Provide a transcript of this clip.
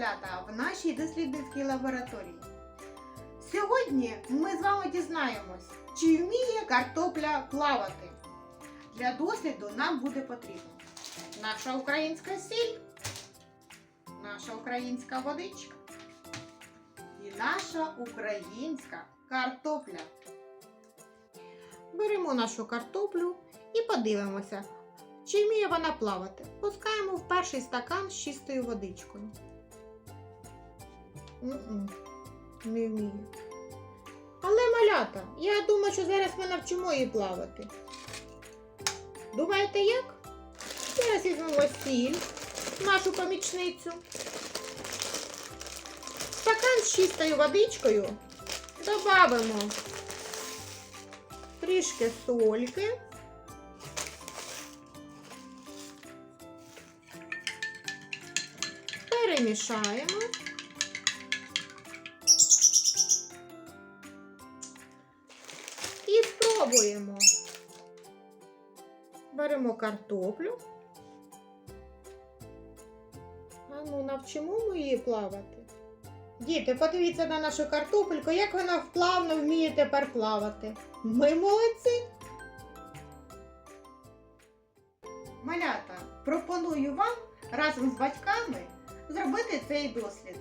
Малята, в нашій дослідницькій лабораторії. Сьогодні ми з вами дізнаємось, чи вміє картопля плавати. Для досліду нам буде потрібно наша українська сіль, наша українська водичка і наша українська картопля. Беремо нашу картоплю і подивимося, чи вміє вона плавати? Пускаємо в перший стакан з чистою водичкою. Не вміє. Але малята, я думаю, що зараз ми навчимо її плавати. Думаєте як? Зараз візьмемо сіль, нашу помічницю. Стакан з чистою водичкою додамо трішки сольки. Перемішаємо. І спробуємо. Беремо картоплю. А ну, навчимо ми її плавати. Діти, подивіться на нашу картопельку, як вона вплавно вміє тепер плавати. Ми молодці. Малята, пропоную вам разом з батьками зробити цей дослід.